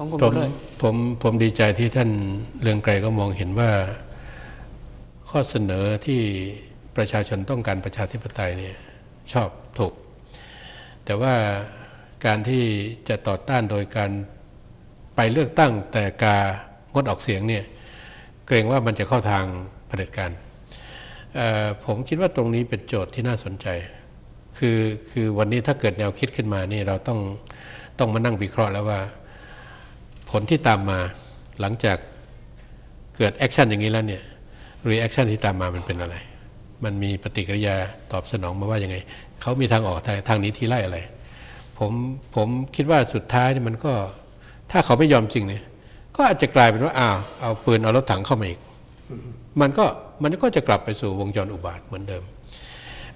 ของคุณผมเลยผมผมดีใจที่ท่านเรืองไกรก็มองเห็นว่าข้อเสนอที่ประชาชนต้องการประชาธิปไตยเนี่ยชอบถูก แต่ว่าการที่จะต่อต้านโดยการไปเลือกตั้งแต่การงดออกเสียงเนี่ยเกรงว่ามันจะเข้าทางเผด็จการเอ่อผมคิดว่าตรงนี้เป็นโจทย์ที่น่าสนใจ คือคือวันนี้ถ้าเกิดแนวคิดขึ้นมานี่เราต้องต้องมานั่งวิเคราะห์แล้วว่า ผลที่ตามมาหลังจากเกิดแอคชั่นอย่างนี้แล้วเนี่ยรีแอคชั่นที่ตามมามันเป็นอะไร มันมีปฏิกิริยาตอบสนองมาว่ายังไง เขามีทางออกทางทางนี้ที่ไล่อะไร ผมผมคิดว่าสุดท้ายเนี่ยมันก็ถ้าเขาไม่ยอมจริงเนี่ยก็อาจจะกลายเป็นว่าอ้าวเอาปืนเอารถถังเข้ามาอีก มันก็มันก็จะกลับไปสู่วงจรอุบาทเหมือนเดิม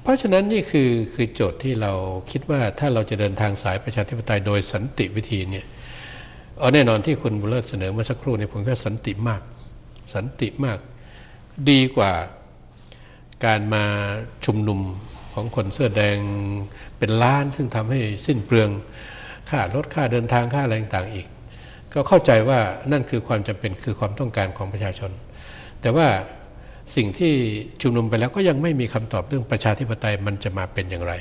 เพราะฉะนั้นนี่คือคือโจทย์ที่เราคิดว่าถ้าเราจะเดินทางสายประชาธิปไตยโดยสันติวิธีเนี่ย เอาแน่นอนที่คุณบุเลิศเสนอเมื่อสักครู่เนี่ยผมว่สันติมาก สันติมาก ดีกว่าการมาชุมนุมของคนเสื้อแดงเป็นล้าน ซึ่งทำให้สิ้นเปลืองค่ารถค่าเดินทางค่าอะไรต่างๆอีก ก็เข้าใจว่านั่นคือความจำเป็นคือความต้องการของประชาชน แต่ว่าสิ่งที่ชุมนุมไปแล้วก็ยังไม่มีคำตอบเรื่องประชาธิปไตยมันจะมาเป็นอย่างไร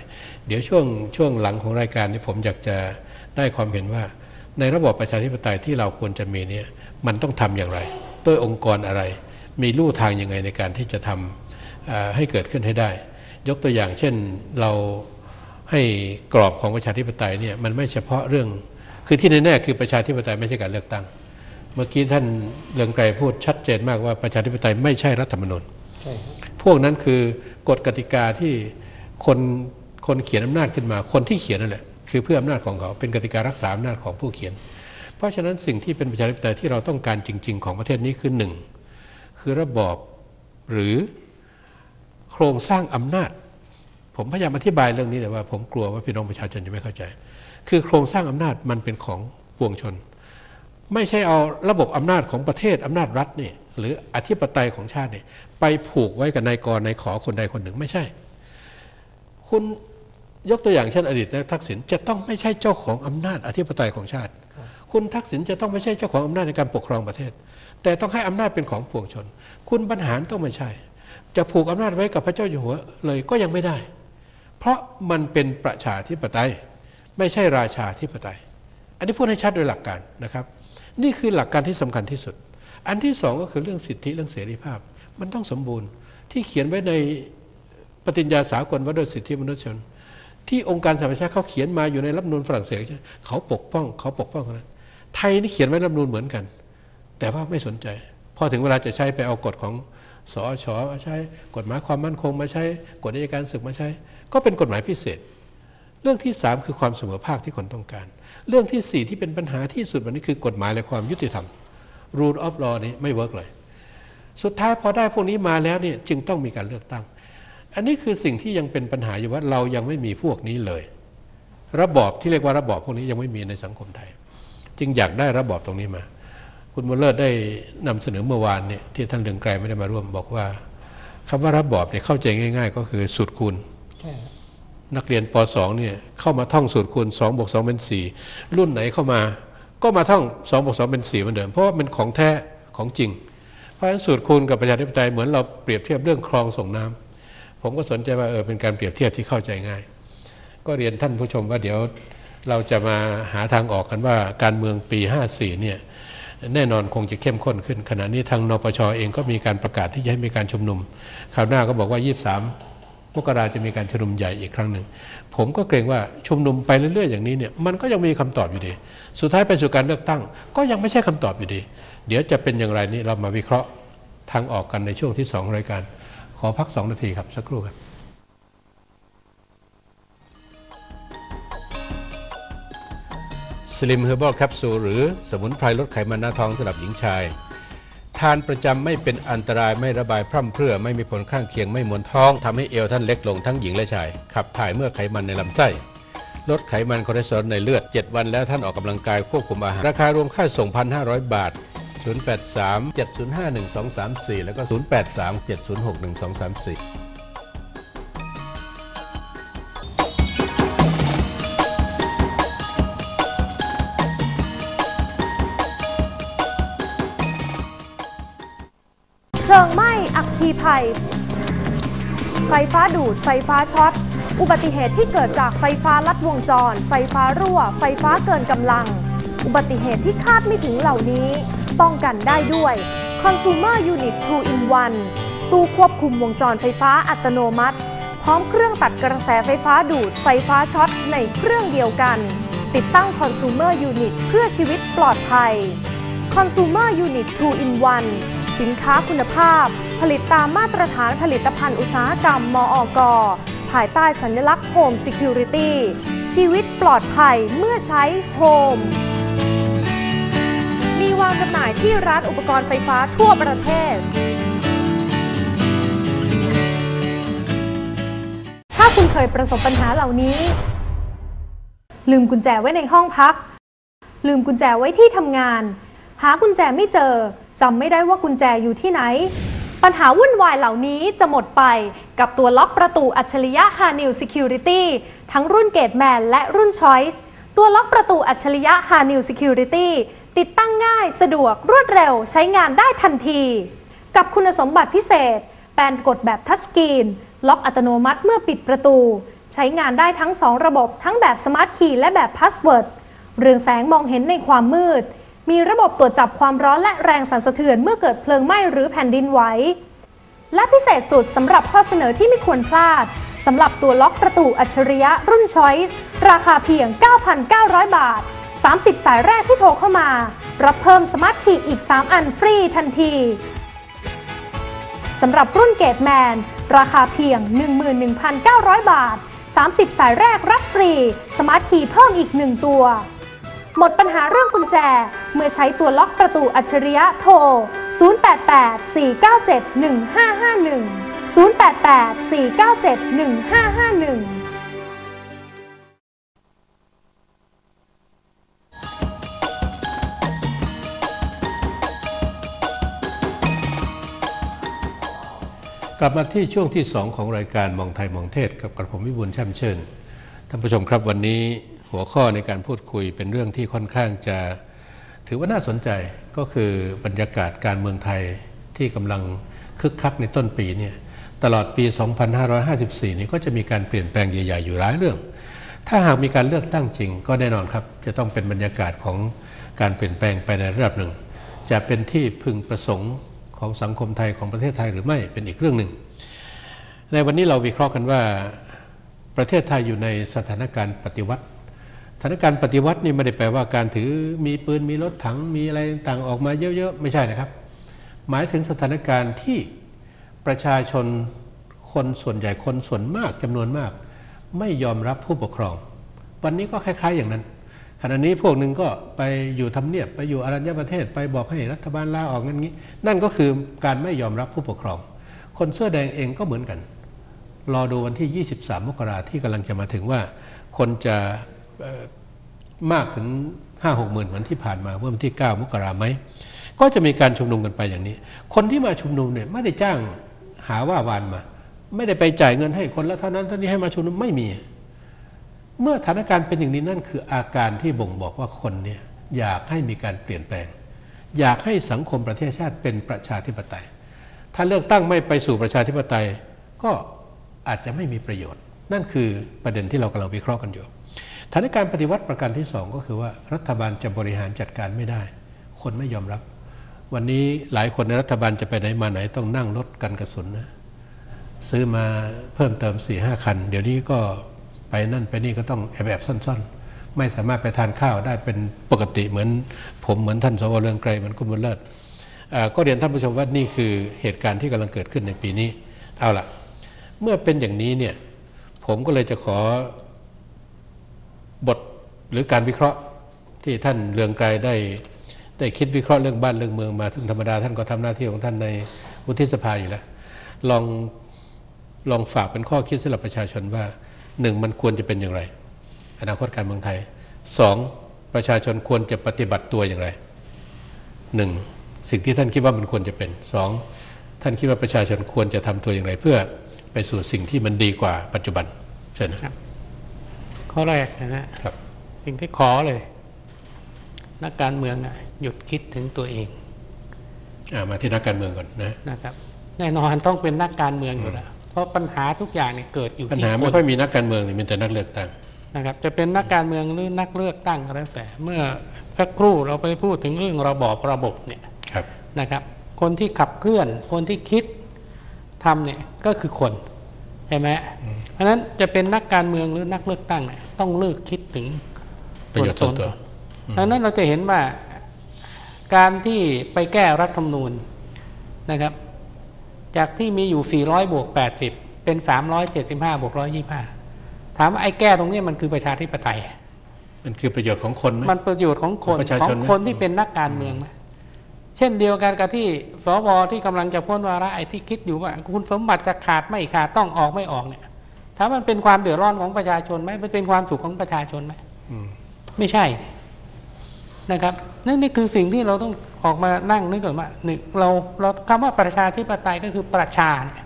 เดี๋ยวช่วงช่วงหลังของรายการนี้ผมอยากจะได้ความเห็นว่า ในระบอบประชาธิปไตยที่เราควรจะมีเนี่ยมันต้องทำอย่างไร ด้วยองค์กรอะไร มีลู่ทางยังไงในการที่จะทำเอ่อให้เกิดขึ้นให้ได้ ยกตัวอย่างเช่นเราให้กรอบของประชาธิปไตยเนี่ยมันไม่เฉพาะเรื่อง คือที่แน่ๆคือประชาธิปไตยไม่ใช่การเลือกตั้ง เมื่อกี้ท่านเรืองไกรพูดชัดเจนมากว่าประชาธิปไตยไม่ใช่รัฐธรรมนูญใช่ครับพวกนั้นคือกฎกติกาที่คนคนเขียนอำนาจขึ้นมา คนที่เขียนนั่นแหละ คือเพื่ออำนาจของเขาเป็นกติการักษาอำนาจของผู้เขียน เพราะฉะนั้นสิ่งที่เป็นประชาธิปไตยที่เราต้องการจริง ๆ ของประเทศนี้คือหนึ่งคือระบอบหรือโครงสร้างอำนาจ ผมพยายามอธิบายเรื่องนี้แต่ว่า ผมกลัวว่าพี่น้องประชาชนจะไม่เข้าใจ คือโครงสร้างอำนาจมันเป็นของปวงชน ไม่ใช่เอาระบบอำนาจของประเทศอำนาจรัฐนี่หรืออธิปไตยของชาตินี่ไปผูกไว้กับนายกรนายขอคนใดคนหนึ่งไม่ใช่ คุณ ยกตัวอย่างเช่นอดีตนายกทักษิณจะต้องไม่ใช่เจ้าของอำนาจอธิปไตยของชาติ คุณทักษิณจะต้องไม่ใช่เจ้าของอำนาจในการปกครองประเทศ แต่ต้องให้อำนาจเป็นของปวงชน คุณบรรหารต้องไม่ใช่ จะผูกอำนาจไว้กับพระเจ้าอยู่หัวเลยก็ยังไม่ได้ เพราะมันเป็นประชาธิปไตย ไม่ใช่ราชาธิปไตย อันนี้พูดให้ชัดโดยหลักการนะครับ นี่คือหลักการที่สำคัญที่สุด อันที่สองก็คือเรื่องสิทธิเรื่องเสรีภาพ มันต้องสมบูรณ์ที่เขียนไว้ในปฏิญญาสากลว่าด้วยสิทธิมนุษยชน ที่องค์การสหประชาชาติเขาเขียนมาอยู่ในรัฐมนูญฝรั่งเศสเขาปกป้องเขาปกป้องนั้นไทยนี่เขียนไว้รัฐมนูญเหมือนกัน แต่ว่าไม่สนใจ พอถึงเวลาจะใช้ไปเอากฎของสอชมาใช้กฎหมายความมั่นคงมาใช้กฎอัยการศึกมาใช้ ก็เป็นกฎหมายพิเศษ เรื่องที่สามคือความเสมอภาคที่คนต้องการ เรื่องที่สี่ที่เป็นปัญหาที่สุดวันนี้คือกฎหมายและความยุติธรรม rule of law นี้ไม่เวิร์กเลย สุดท้ายพอได้พวกนี้มาแล้วเนี่ยจึงต้องมีการเลือกตั้ง อันนี้คือสิ่งที่ยังเป็นปัญหาอยู่ว่าเรายังไม่มีพวกนี้เลย ระบอบที่เรียกว่าระบอบพวกนี้ยังไม่มีในสังคมไทย จึงอยากได้ระบอบตรงนี้มา คุณบุญเลิศได้นำเสนอเมื่อวานเนี่ยที่ท่านเรืองไกรไม่ได้มาร่วมบอกว่าคำว่าระบอบเนี่ยเข้าใจง่าย ๆ ก็คือสูตรคูณใช่ครับนักเรียนป .2 เนี่ยเข้ามาท่องสูตรคูณ2บวก2เป็น4รุ่นไหนเข้ามา ก็มาท่อง2บวก2เป็น4เหมือนเดิมเพราะว่ามันของแท้ของจริง เพราะฉะนั้นสูตรคูณกับประชาธิปไตยเหมือนเราเปรียบเทียบเรื่องคลองส่งน้ำ ผมก็สนใจว่าเออเป็นการเปรียบเทียบที่เข้าใจง่าย ก็เรียนท่านผู้ชมว่าเดี๋ยวเราจะมาหาทางออกกันว่าการเมืองปี 54 เนี่ยแน่นอนคงจะเข้มข้นขึ้น ขณะนี้ทางนปชเองก็มีการประกาศที่จะให้มีการชุมนุมคราวหน้าก็บอกว่า 23 มกราจะมีการชุมนุมใหญ่อีกครั้งหนึ่ง ผมก็เกรงว่าชุมนุมไปเรื่อยๆอย่างนี้เนี่ยมันก็ยังมีคำตอบอยู่ดี สุดท้ายไปสู่การเลือกตั้ง ก็ยังไม่ใช่คำตอบอยู่ดี เดี๋ยวจะเป็นอย่างไรนี่เรามาวิเคราะห์ทางออกกันในช่วงที่ 2 รายการ ขอพัก 2 นาทีครับ สักครู่ครับสลิมเฮอร์บอลแคปซูลหรือสมุนไพรลดไขมันหน้าท้องสำหรับหญิงชาย ทานประจำไม่เป็นอันตรายไม่ระบายพร่ำเพรื่อ ไม่มีผลข้างเคียงไม่มวนท้องทำให้เอวท่านเล็กลงทั้งหญิงและชาย ขับถ่ายเมื่อไขมันในลำไส้ลดไขมันคอเลสเตอรอลในเลือด 7 วันแล้วท่านออกกำลังกายควบคุมอาหาร ราคารวมค่าส่ง 1,500 บาท 083 705 1234 แล้วก็ 083 706 1234พลิงไหม้อักคีภัย ไฟฟ้าดูด ไฟฟ้าช็อต อุบัติเหตุที่เกิดจากไฟฟ้าลัดวงจร ไฟฟ้ารั่ว ไฟฟ้าเกินกำลัง อุบัติเหตุที่คาดไม่ถึงเหล่านี้ ป้องกันได้ด้วย Consumer Unit 2 in 1 ตู้ควบคุมวงจรไฟฟ้าอัตโนมัติ พร้อมเครื่องตัดกระแสไฟฟ้าดูดไฟฟ้าช็อตในเครื่องเดียวกัน ติดตั้ง Consumer Unit เพื่อชีวิตปลอดภัย Consumer Unit 2 in 1 สินค้าคุณภาพ ผลิตตามมาตรฐานผลิตภัณฑ์อุตสาหกรรม มอกภายใต้สัญลักษณ์ Home Security ชีวิตปลอดภัยเมื่อใช้ Home มี วางจำหน่ายที่ร้านอุปกรณ์ไฟฟ้าทั่วประเทศ ถ้าคุณเคยประสบปัญหาเหล่านี้ ลืมกุญแจไว้ในห้องพัก ลืมกุญแจไว้ที่ทำงาน หากุญแจไม่เจอจำไม่ได้ว่ากุญแจอยู่ที่ไหน ปัญหาวุ่นวายเหล่านี้จะหมดไปกับตัวล็อกประตูอัจฉริยะ h a n i l Security ทั้งรุ่นเกตแมนและรุ่น Choice ตัวล็อกประตูอัจฉริยะ h a n i l Security ติดตั้งง่ายสะดวกรวดเร็วใช้งานได้ทันที กับคุณสมบัติพิเศษ แปนกดแบบทัชสกรีน ล็อกอัตโนมัติเมื่อปิดประตู ใช้งานได้ทั้ง 2 ระบบทั้งแบบสมาร์ทคีย์และแบบพาสเวิร์ดเรืองแสงมองเห็นในความมืด มีระบบตรวจจับความร้อนและแรงสั่นสะเทือนเมื่อเกิดเพลิงไหม้หรือแผ่นดินไหวและพิเศษสุดสำหรับข้อเสนอที่ไม่ควรพลาดสำหรับตัวล็อกประตูอัจฉริยะรุ่น Choice ราคาเพียง 9,900 บาท 30 สายแรกที่โทรเข้ามา รับเพิ่มสมาร์ทคีย์อีก 3 อันฟรีทันทีสำหรับรุ่นเกตแมน ราคาเพียง 11,900 บาท 30 สายแรกรับฟรี สมาร์ทคีย์เพิ่มอีก 1 ตัว หมดปัญหาเรื่องกุญแจ เมื่อใช้ตัวล็อกประตูอัจฉริยะโทร 088 497 1551 088 497 1551 กลับมาที่ช่วงที่ 2 ของรายการมองไทยมองเทศกับกระผมวิบูลย์ช่ำเชิญท่านผู้ชมครับวันนี้หัวข้อในการพูดคุยเป็นเรื่องที่ค่อนข้างจะถือว่าน่าสนใจก็คือบรรยากาศการเมืองไทยที่กำลังคึกคักในต้นปีเนี่ยตลอดปี 2554 นี้ก็จะมีการเปลี่ยนแปลงใหญ่ๆอยู่หลายเรื่อง ถ้าหากมีการเลือกตั้งจริง ก็แน่นอนครับ จะต้องเป็นบรรยากาศของการเปลี่ยนแปลงไปในระดับหนึ่ง จะเป็นที่พึงประสงค์ ของสังคมไทยของประเทศไทยหรือไม่เป็นอีกเรื่องหนึ่ง ในวันนี้เราวิเคราะห์กันว่าประเทศไทยอยู่ในสถานการณ์ปฏิวัติสถานการณ์ปฏิวัตินี่ไม่ได้แปลว่าการถือมีปืนมีรถถังมีอะไรต่างออกมาเยอะๆไม่ใช่นะครับ หมายถึงสถานการณ์ที่ประชาชนคนส่วนใหญ่คนส่วนมากจำนวนมาก ไม่ยอมรับผู้ปกครอง วันนี้ก็คล้าย ๆ อย่างนั้น ขณะนี้พวกหนึ่งก็ไปอยู่ทำเนียบไปอยู่อรัญญประเทศไปบอกให้รัฐบาลลาออกงั้นงี้ นั่นก็คือการไม่ยอมรับผู้ปกครอง คนเสื้อแดงเองก็เหมือนกัน รอดูวันที่ 23 มกราที่กำลังจะมาถึงว่า คนจะมากถึง 5 6หมื่นเหมือนที่ผ่านมาเมื่อวันที่ 9 มกราไหมก็จะมีการชุมนุมกันไปอย่างนี้ คนที่มาชุมนุมเนี่ยไม่ได้จ้างหาว่าวานมา ไม่ได้ไปจ่ายเงินให้คนละเท่านั้นเท่านี้ให้มาชุมนุมไม่มี เมื่อสถานการณ์เป็นอย่างนี้นั่นคืออาการที่บ่งบอกว่าคนเนี่ยอยากให้มีการเปลี่ยนแปลง อยากให้สังคมประเทศชาติเป็นประชาธิปไตย ถ้าเลือกตั้งไม่ไปสู่ประชาธิปไตย ก็อาจจะไม่มีประโยชน์ นั่นคือประเด็นที่เรากำลังวิเคราะห์กันอยู่สถานการณ์ปฏิวัติประการที่สองก็คือว่ารัฐบาลจะบริหารจัดการไม่ได้ คนไม่ยอมรับ วันนี้หลายคนในรัฐบาลจะไปไหนมาไหนต้องนั่งรถกันกระสุนนะซื้อมาเพิ่มเติม4ี่ห้าคัน เดี๋ยวนี้ก็ ไปนั่นไปนี่ก็ต้องแอบแอบซ่อนๆ ไม่สามารถไปทานข้าวได้เป็นปกติเหมือน ผมเหมือนท่านสวเรืองไกรเหมือนคุณบุญเลิศก็เรียนท่านผู้ชมว่านี่คือเหตุการณ์ที่กำลังเกิดขึ้นในปีนี้เอาล่ะ เมื่อเป็นอย่างนี้เนี่ยผมก็เลยจะขอบทหรือการวิเคราะห์ที่ท่านเรืองไกรได้ได้คิดวิเคราะห์เรื่องบ้านเรื่องเมืองมาซึ่งธรรมดาท่านก็ทำหน้าที่ของท่านในวุฒิสภาอยู่แล้วลองลองฝากเป็นข้อคิดสำหรับประชาชนว่า หนึ่งมันควรจะเป็นอย่างไร อนาคตการเมืองไทยสองประชาชนควรจะปฏิบัติตัวอย่างไรหนึ่งสิ่งที่ท่านคิดว่ามันควรจะเป็นสองท่านคิดว่าประชาชนควรจะทำตัวอย่างไร เพื่อไปสู่สิ่งที่มันดีกว่าปัจจุบันเชิญนะครับข้อแรกนะฮะครับสิ่งที่ขอเลย นักการเมืองน่ะหยุดคิดถึงตัวเองอ่ามาที่นักการเมืองก่อนนะนะครับ แน่นอนต้องเป็นนักการเมืองอยู่แล้ว เพราะปัญหาทุกอย่างเนี่ยเกิดอยู่ปัญที่หาคไม่นค่อยมีนักการเมืองนี่มีแต่นักเลือกตั้งนะครับจะเป็นนักการเมืองหรือนักเลือกตั้งก็แล้วแต่ เมื่อสักครู่เราไปพูดถึงเรื่องระบอบระบบเนี่ยครับนะครับ คนที่ขับเคลื่อน คนที่คิดทำเนี่ยก็คือคนใช่ไหมเพราะฉะนั้นจะเป็นนักการเมืองหรือนักเลือกตั้งเนี่ยต้องเลิกคิดถึงประโยชน์ส่วนตัวดังนั้นเราจะเห็นว่าการที่ไปแก้รัฐธรรมนูญนะครับ จากที่มีอยู่ 400 บวก 80 เป็น 375 บวก 125 ถามว่าไอ้แก้ตรงเนี้ยมันคือประชาธิปไตย มันคือประโยชน์ของคนไหมมันประโยชน์ของคนประชาขอชงนไหมคนที่เป็นนักการเมืองไหมเช่นเดียวกันกับที่สวที่กำลังจะพ้นวาระไอ้ที่คิดอยู่ว่า คุณสมบัติจะขาดไม่ขาดต้องออกไม่ออกเนี่ยถามมันเป็นความเดือดร้อนของประชาชนไหมมันเป็นความสุขของประชาชนไหมอืมไม่ใช่นะครับ นั่นนี่คือสิ่งที่เราต้องออกมานั่งนึกก่อนว่าหนึ่งเราเราคำว่าประชาธิปไตยก็คือประชาเนี่ย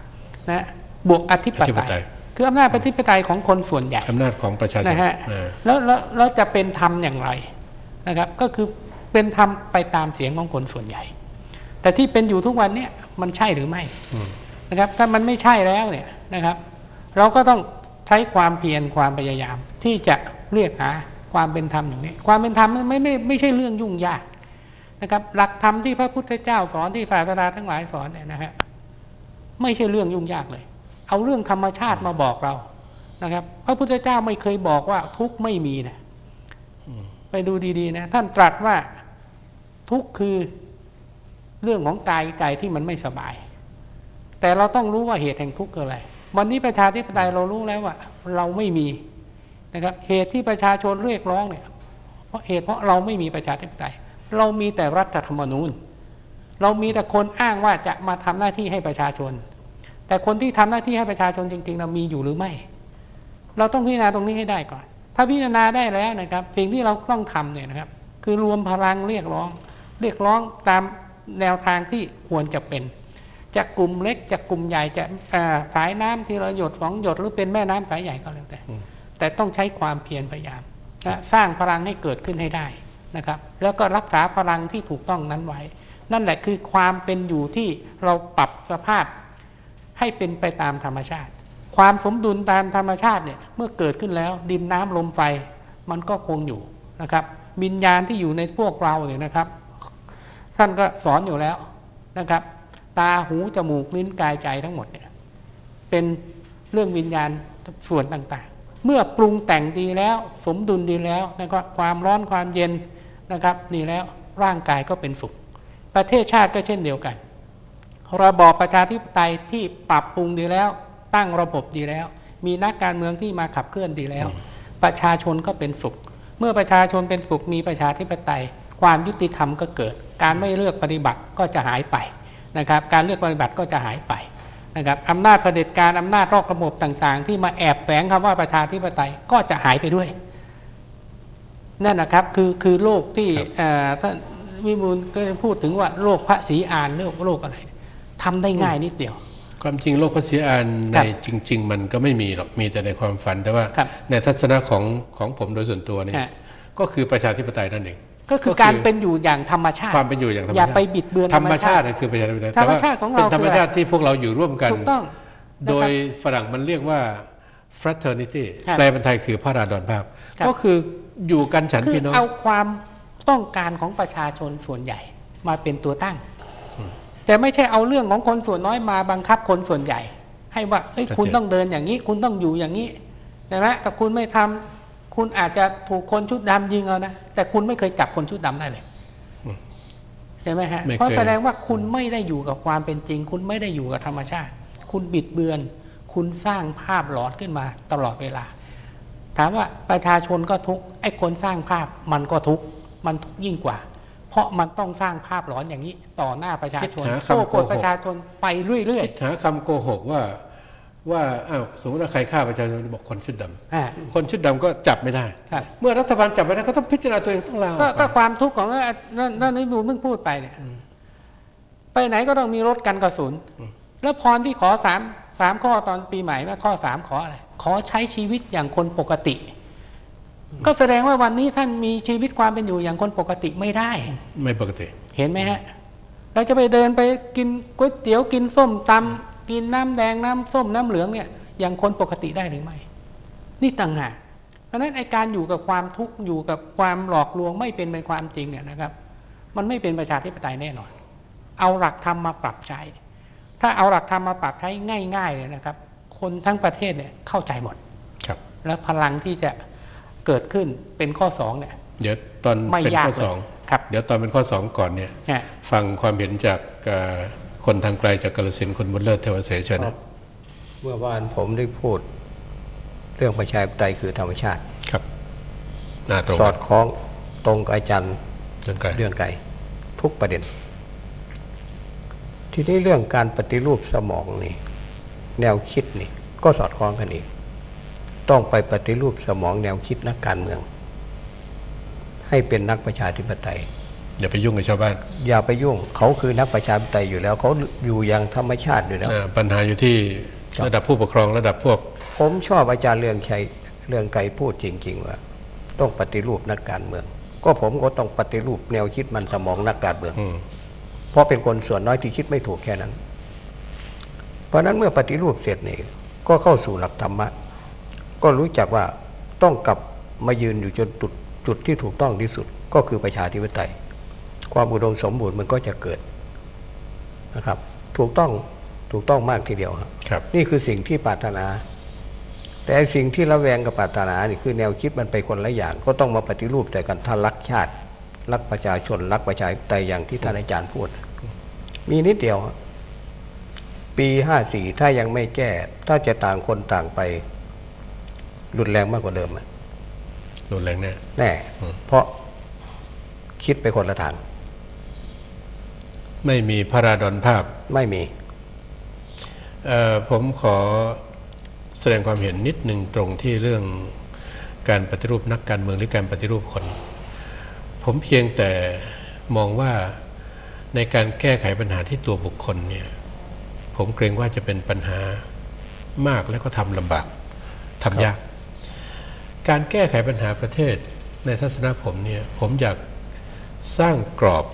นะบวกอธิปอธิปไตไตยยคืออำนาจอธิปไตยของคนส่วนใหญ่อำนาจของประชาชนนะฮะอ่าแล้วแล้วแล้วจะเป็นธรรมอย่างไรนะครับ ก็คือเป็นธรรมไปตามเสียงของคนส่วนใหญ่ แต่ที่เป็นอยู่ทุกวันเนี่ยมันใช่หรือไม่นะครับ ถ้ามันไม่ใช่แล้วเนี่ยนะครับ เราก็ต้องใช้ความเพียรความพยายามที่จะเรียกหา ความเป็นธรรมอย่างนี้ ความเป็นธรรมไม่ไม่ไม่ใช่เรื่องยุ่งยากนะครับ หลักธรรมที่พระพุทธเจ้าสอนที่ศาสดาทั้งหลายสอนเนี่ยนะฮะไม่ใช่เรื่องยุ่งยากเลย เอาเรื่องธรรมชาติมาบอกเรานะครับ พระพุทธเจ้าไม่เคยบอกว่าทุกข์ไม่มีนะไปดูดีๆนะท่านตรัสว่าทุกข์คือเรื่องของกายใจที่มันไม่สบาย แต่เราต้องรู้ว่าเหตุแห่งทุกข์คืออะไร วันนี้ประชาธิปไตยเรารู้แล้วว่า เราไม่มี นะครับเหตุที่ประชาชนเรียกร้องเนี่ยเพราะเหตุเพราะเราไม่มีประชาธิปไตย เรามีแต่รัฐธรรมนูญ เรามีแต่คนอ้างว่าจะมาทำหน้าที่ให้ประชาชน แต่คนที่ทำหน้าที่ให้ประชาชนจริง ๆ เรามีอยู่หรือไม่ เราต้องพิจารณาตรงนี้ให้ได้ก่อน ถ้าพิจารณาได้แล้วนะครับ สิ่งที่เราต้องทำเนี่ยนะครับ คือรวมพลังเรียกร้อง เรียกร้องตามแนวทางที่ควรจะเป็นจากกลุ่มเล็กจากกลุ่มใหญ่จะสายน้ำทีละหยดสองหยดหรือเป็นแม่น้ำสายใหญ่ก็แล้วแต่ แต่ต้องใช้ความเพียรพยายามนะสร้างพลังให้เกิดขึ้นให้ได้นะครับ แล้วก็รักษาพลังที่ถูกต้องนั้นไว้ นั่นแหละคือความเป็นอยู่ที่เราปรับสภาพให้เป็นไปตามธรรมชาติ ความสมดุลตามธรรมชาติเนี่ยเมื่อเกิดขึ้นแล้วดินน้ำลมไฟมันก็คงอยู่นะครับวิญญาณที่อยู่ในพวกเราเนี่ยนะครับ ท่านก็สอนอยู่แล้วนะครับ ตาหูจมูกลิ้นกายใจทั้งหมดเนี่ยเป็นเรื่องวิญญาณส่วนต่าง เมื่อปรุงแต่งดีแล้ว สมดุลดีแล้วนะครับความร้อนความเย็นนะครับดีแล้วร่างกายก็เป็นสุข ประเทศชาติก็เช่นเดียวกัน ระบอบประชาธิปไตยที่ปรับปรุงดีแล้ว ตั้งระบบดีแล้ว มีนักการเมืองที่มาขับเคลื่อนดีแล้ว ประชาชนก็เป็นสุข เมื่อประชาชนเป็นสุขมีประชาธิปไตย ความยุติธรรมก็เกิด การไม่เลือกปฏิบัติก็จะหายไปนะครับ การเลือกปฏิบัติก็จะหายไป นะครับอำนาจเผด็จการอำนาจรอกระบบต่างๆ ที่มาแอบแฝงคำว่าประชาธิปไตยก็จะหายไปด้วย นั่นนะครับคือคือโลกที่ครับเอ่อท่านวิบูลย์ก็พูดถึงว่าโลกพระศรีอานโลกโลกอะไรทำได้ง่ายนิดเดียว ความจริงโลกพระศรีอานคในรับจริง ๆ มันก็ไม่มีหรอกมีแต่ในความฝันแต่ว่าครับในทัศนะของของผมโดยส่วนตัวเนี่ยฮะก็คือประชาธิปไตยนั่นเอง ก็คือการเป็นอยู่อย่างธรรมชาติ ความเป็นอยู่อย่างธรรมอย่าชาติไปบิดเบือนธรรมชาตินั่นคือประชาธิปไตยธรรมแต่ว่ชาติของเราเป็นธรรมชาติที่พวกเราอยู่ร่วมกันถูกต้องโดยนะครับฝรั่งมันเรียกว่า fraternity ครับแปลเป็นไทยคือพระราดอนภาพครับก็คืออยู่กันฉันคือพี่น้องเอาความต้องการของประชาชนส่วนใหญ่มาเป็นตัวตั้ง แต่ไม่ใช่เอาเรื่องของคนส่วนน้อยมาบังคับคนส่วนใหญ่ ให้ว่าเอ้ยชัดเจนคุณต้องเดินอย่างนี้ คุณต้องอยู่อย่างนี้นะฮะแต่คุณไม่ทำ คุณอาจจะถูกคนชุดดำยิงเอานะ แต่คุณไม่เคยจับคนชุดดำได้เลยใช่ไหมฮะไม่เคยเพราะแสดงว่าคุณไม่ได้อยู่กับความเป็นจริง คุณไม่ได้อยู่กับธรรมชาติ คุณบิดเบือน คุณสร้างภาพหลอนขึ้นมาตลอดเวลา ถามว่าประชาชนก็ทุกข์ไอ้คนสร้างภาพมันก็ทุกข์มันทุกข์ยิ่งกว่า เพราะมันต้องสร้างภาพหลอนอย่างนี้ ต่อหน้าประชาชนคิดหาโซ่คำโกกหดกประชาชนไปเรื่อยคิดหาคำโกหกว่า ว่าอ้าวสมมติว่าใครฆ่าประชาชนบอกคนชุดดำๆอ่าคนชุดดำก็จับไม่ได้ครับเมื่อรัฐบาลจับไม่ได้ก็ต้องพิจารณาตัวเองต้องลาออกก็ไปก็ความทุกข์ของนั่นนั่นนี่บูเพิ่งพูดไปเนี่ยไปไหนก็ต้องมีรถกันกระสุน แล้วพรที่ขอสามสามข้อตอนปีใหม่ว่าข้อสามขออะไรขอใช้ชีวิตอย่างคนปกติ ก็แสดงว่าวันนี้ท่านมีชีวิตความเป็นอยู่อย่างคนปกติไม่ได้ ไม่ปกติ เห็นไหมฮะเราจะไปเดินไปกินก๋วยเตี๋ยวกินส้มตำ กินน้ำแดงน้ำส้มน้ำเหลืองเนี่ยอย่างคนปกติได้หรือไม่ นี่ต่างหากเพราะฉะนั้นไอการอยู่กับความทุกข์อยู่กับความหลอกลวงไม่เป็นเป็นความจริงเนี่ยนะครับ มันไม่เป็นประชาธิปไตยแน่นอน เอาหลักธรรมมาปรับใช้ ถ้าเอาหลักธรรมมาปรับใช้ง่ายๆเลยนะครับ คนทั้งประเทศเนี่ยเข้าใจหมดครับ แล้วพลังที่จะเกิดขึ้นเป็นข้อสองเนี่ยเดี๋ยวตอนไม่เป็นยากข้อเลยสองครับเดี๋ยวตอนเป็นข้อสองก่อนเนี่ยเนี่ยฟังความเห็นจากเอ่อ คนทางไกลจากกาลสินธุ์คุณบุญเลิศเทวเสเชญนะเมื่อวานผมได้พูด เรื่องประชาธิปไตยคือธรรมชาติครับหน้าตรงสอดคล้องตรงกับอาจารย์เรื่องไกลเรื่องไก่ทุกประเด็น ทีนี้เรื่องการปฏิรูปสมองนี่ แนวคิดนี่ ก็สอดคล้องกันอีก ต้องไปปฏิรูปสมองแนวคิดนักการเมือง ให้เป็นนักประชาธิปไตย อย่าไปยุ่งกับชาวบ้าน อย่าไปยุ่ง เขาคือนักประชาธิปไตยอยู่แล้วเขาอยู่อย่างธรรมชาติอยู่แล้วอ่าปัญหาอยู่ที่ครับระดับผู้ปกครองระดับพวก ผมชอบอาจารย์เรืองชัยเรืองไกรพูดจริง ๆ ว่า ต้องปฏิรูปนักการเมือง ก็ผมก็ต้องปฏิรูปแนวคิดมันสมองนักการเมืองอืมเพราะเป็นคนส่วนน้อยที่คิดไม่ถูกแค่นั้น เพราะฉะนั้นเมื่อปฏิรูปเสร็จนี่ก็เข้าสู่หลักธรรมะก็รู้จักว่าต้องกลับมายืนอยู่จนจุดจุดที่ถูกต้องที่สุดก็คือประชาธิปไตย ความอุดมสมบูรณ์มันก็จะเกิดนะครับ ถูกต้องถูกต้องมากทีเดียวครับครับนี่คือสิ่งที่ปรารถนา แต่ไอ้สิ่งที่ระแวงกับปรารถนานี่คือแนวคิดมันไปคนละอย่าง ก็ต้องมาปฏิรูปแต่กันถ้ารักชาติ รักประชาชน รักประชาธิปไตยอย่างที่ท่านอาจารย์พูด มีนิดเดียวครับปีห้าสี่ถ้ายังไม่แก้ ถ้าจะต่างคนต่างไป รุนแรงมากกว่าเดิมอะรุนแรงแน่แน่อืมเพราะคิดไปคนละทาง ไม่มีพระราดอนภาพไม่มีเอ่อผมขอแสดงความเห็นนิดหนึ่งตรงที่เรื่องการปฏิรูปนักการเมืองหรือการปฏิรูปคน ผมเพียงแต่มองว่าในการแก้ไขปัญหาที่ตัวบุคคลเนี่ยผมเกรงว่าจะเป็นปัญหามากและก็ทำลำบากทำยาก การแก้ไขปัญหาประเทศในทัศนะผมเนี่ยผมอยากสร้างกรอบ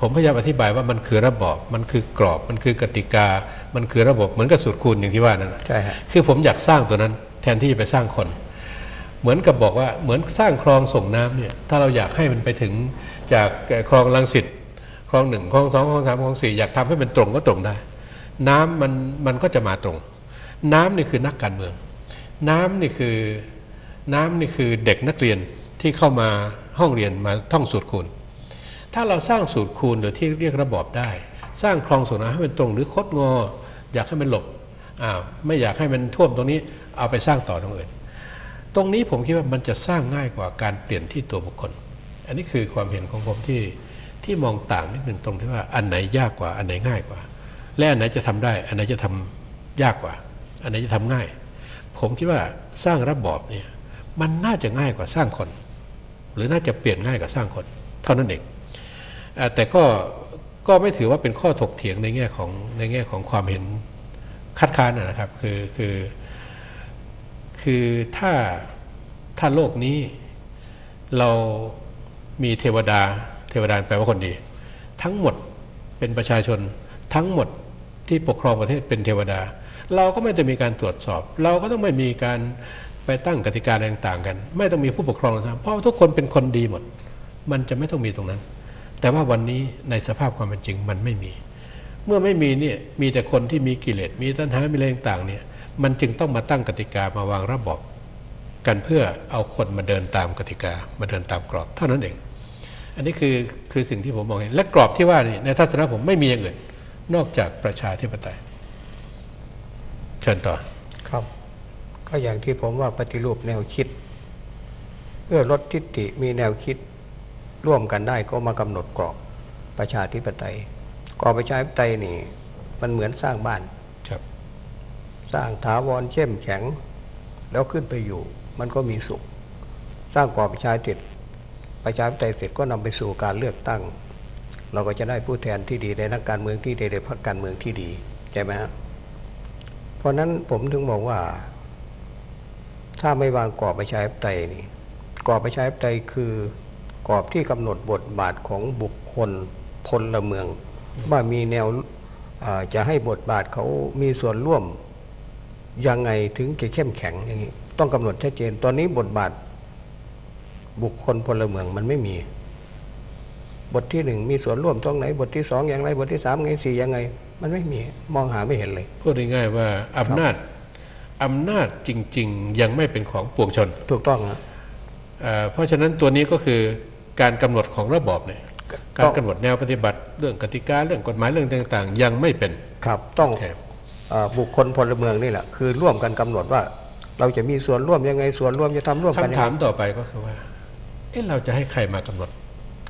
ผมพยายามอธิบายว่ามันคือระบอบมันคือกรอบมันคือกติกา มันคือระบบเหมือนกับสูตรคูณอย่างที่ว่านั่นนะใช่ฮะคือผมอยากสร้างตัวนั้น แทนที่จะไปสร้างคน เหมือนกับบอกว่าเหมือนสร้างคลองส่งน้ำเนี่ยถ้าเราอยากให้มันไปถึงจากเอ่อคลองลังสิตคลองหนึ่งคลองสองคลองสามคลองสี่อยากทำให้มันตรงก็ตรงได้ น้ำมันมันก็จะมาตรง น้ำนี่คือนักการเมือง น้ำนี่คือน้ำนี่คือเด็กนักเรียนที่เข้ามาห้องเรียนมาท่องสูตรคูณ ถ้าเราสร้างสูตรคูณหรือที่เรียกระบอบได้ สร้างคลองส่งน้ำให้มันตรงหรือคดงอ อยากให้มันหลบอ้าวไม่อยากให้มันท่วมตรงนี้เอาไปสร้างต่อตรงอื่น ตรงนี้ผมคิดว่ามันจะสร้างง่ายกว่าการเปลี่ยนที่ตัวบุคคล อันนี้คือความเห็นของผมที่ที่มองต่างนิดหนึ่งตรงที่ว่าอันไหนยากกว่าอันไหนง่ายกว่า และอันไหนจะทำได้ อันไหนจะทำยากกว่า อันไหนจะทำง่าย ผมคิดว่าสร้างระบอบเนี่ยมันน่าจะง่ายกว่าสร้างคน หรือน่าจะเปลี่ยนง่ายกว่าสร้างคน เท่านั้นเอง แต่ก็ก็ไม่ถือว่าเป็นข้อถกเถียงในแง่ของในแง่ของความเห็นคัดค้านนะครับคือคือคือถ้าถ้าโลกนี้เรามีเทวดา เทวดาแปลว่าคนดี ทั้งหมดเป็นประชาชนทั้งหมดที่ปกครองประเทศเป็นเทวดา เราก็ไม่ต้องมีการตรวจสอบ เราก็ต้องไม่มีการไปตั้งกติกาต่างๆกัน ไม่ต้องมีผู้ปกครองนะเพราะว่าทุกคนเป็นคนดีหมด มันจะไม่ต้องมีตรงนั้น แต่ว่าวันนี้ในสภาพความเป็นจริงมันไม่มี เมื่อไม่มีเนี่ยมีแต่คนที่มีกิเลสมีตัณหามีอะไรต่างๆเนี่ยมันจึงต้องมาตั้งกติกามาวางระบบกันเพื่อเอาคนมาเดินตามกติกามาเดินตามกรอบเท่านั้นเอง อันนี้คือคือสิ่งที่ผมมองเห็นและกรอบที่ว่านี่ในทัศนะผมไม่มีอย่างอื่น นอกจากประชาธิปไตย เชิญต่อครับ ก็อย่างที่ผมว่าปฏิรูปแนวคิด เพื่อลดทิฏฐิมีแนวคิด ร่วมกันได้ก็มากำหนดกรอบประชาธิปไตยกรอบประชาธิปไตยนี่ มันเหมือนสร้างบ้านครับ สร้างถาวรเข้มแข็ง แล้วขึ้นไปอยู่ มันก็มีสุข สร้างกรอบประชาธิปไตยประชาธิปไตยเสร็จก็นำไปสู่การเลือกตั้ง เราก็จะได้ผู้แทนที่ดีในนักการเมืองที่ดีในพรรคการเมืองที่ดีใช่ไหมครับเพราะฉะนั้นผมถึงบอกว่า ถ้าไม่วางกรอบประชาธิปไตยนี่กรอบประชาธิปไตยคือ กรอบที่กำหนดบทบาทของบุคคลพลเมือง ว่ามีแนวอ่าจะให้บทบาทเขามีส่วนร่วมยังไงถึงจะเข้มแข็งอย่างนี้ต้องกำหนดชัดเจนตอนนี้บทบาท บุคคลพลเมืองมันไม่มี บทที่หนึ่งมีส่วนร่วมตรงไหน บทที่สองอย่างไร บทที่สามไงสี่ยังไง มันไม่มีมองหาไม่เห็นเลยพูดง่ายๆว่าอำนาจอำนาจจริง ๆ ยังไม่เป็นของปวงชน ถูกต้องนะเอ่อเพราะฉะนั้นตัวนี้ก็คือ การกำหนดของระบอบเนี่ยการกำหนดแนวปฏิบัติเรื่องกติกาเรื่องกฎหมายเรื่องต่างๆ ยังไม่เป็นครับต้องแถมเอ่อบุคคลพลเมืองนี่แหละคือร่วมกันกำหนดว่า เราจะมีส่วนร่วมยังไงส่วนร่วมจะทำร่วมกันยังคำถาไงมต่อไปก็คือว่าเอ๊ะเราจะให้ใครมากำหนด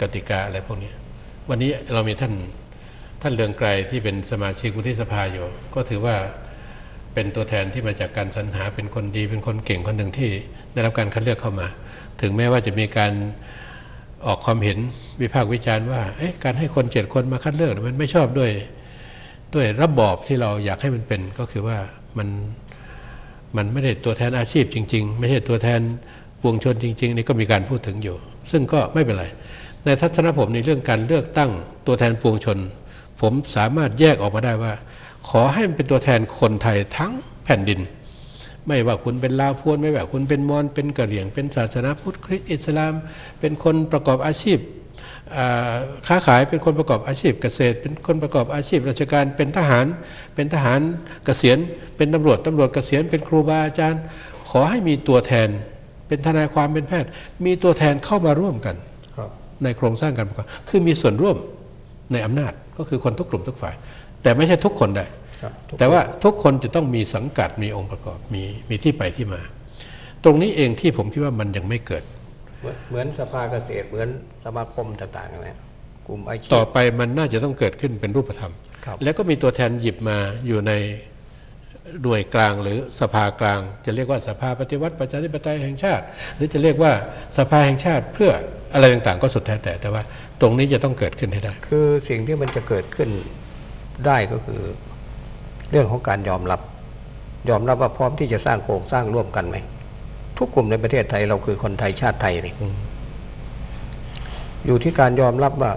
กติกาอะไรพวกนี้วันนี้เรามีท่านท่านเรืองไกรที่เป็นสมาชิกวุฒิสภาอยู่ ก็ถือว่าเป็นตัวแทนที่มาจากการสรรหาเป็นคนดีเป็นคนเก่งคนหนึ่งที่ได้รับการคัดเลือกเข้ามา ถึงแม้ว่าจะมีการ ออกความเห็นวิพากษ์วิจารณ์ว่าการให้คนเจ็ดคนมาคัดเลือกมันไม่ชอบด้วยด้วยระบอบที่เราอยากให้มันเป็นก็คือว่ามันมันไม่ได้ตัวแทนอาชีพจริง ๆ ไม่ใช่ตัวแทนปวงชนจริง ๆ นี่ก็มีการพูดถึงอยู่ ซึ่งก็ไม่เป็นไรในทัศนผมในเรื่องการเลือกตั้งตัวแทนปวงชน ผมสามารถแยกออกมาได้ว่า ขอให้มันเป็นตัวแทนคนไทยทั้งแผ่นดิน ไม่ว่าคุณเป็นลาวพวนไม่ว่าคุณเป็นมอญเป็นกะเหรี่ยง เป็นศาสนาพุทธคริสต์อิสลาม เป็นคนประกอบอาชีพอ่าค้าขายเป็นคนประกอบอาชีพเกษตร เป็นคนประกอบอาชีพราชการเป็นทหาร เป็นทหารเกษียณ เป็นตำรวจตำรวจเกษียณ เป็นครูบาอาจารย์ ขอให้มีตัวแทน เป็นทนายความเป็นแพทย์ มีตัวแทนเข้ามาร่วมกันครับในโครงสร้างการปกครองคือมีส่วนร่วมในอำนาจก็คือคนทุกกลุ่มทุกฝ่าย แต่ไม่ใช่ทุกคนได้ครับทุก แต่ว่าทุกคนจะต้องมีสังกัดมีองค์ประกอบมีมีที่ไปที่มา ตรงนี้เองที่ผมคิดว่ามันยังไม่เกิด เหมือนเหมือนสภาเกษตรเหมือนสมาคมต่างๆนะกลุ่มอาชีต่อพไปมันน่าจะต้องเกิดขึ้นเป็นรูปธรรมครับแล้วก็มีตัวแทนหยิบมาอยู่ในหน่วยกลางหรือสภากลาง จะเรียกว่าสภาปฏิวัติประชาธิปไตยแห่งชาติ หรือจะเรียกว่าสภาแห่งชาติเพื่ออะไรต่างๆ ก็สุดแท้แต่แต่ว่า ตรงนี้จะต้องเกิดขึ้นให้ได้ คือสิ่งที่มันจะเกิดขึ้นได้ก็คือเรื่องของการยอมรับ ยอมรับว่าพร้อมที่จะสร้างโครงสร้างร่วมกันไหมทุกกลุ่มในประเทศไทยเราคือคนไทยชาติไทยนี่อยู่ที่การยอมรับว่า